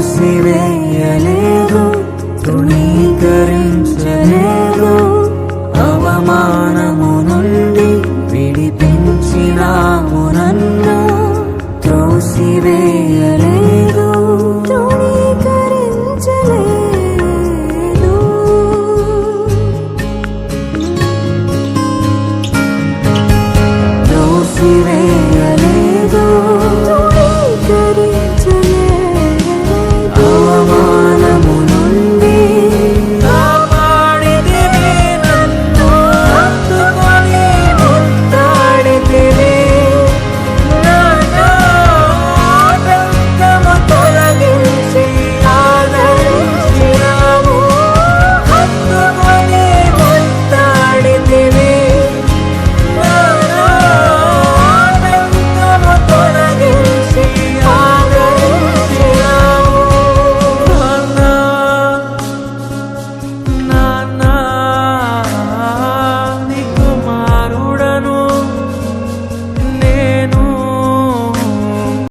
మూసివేయలేదు తుణి.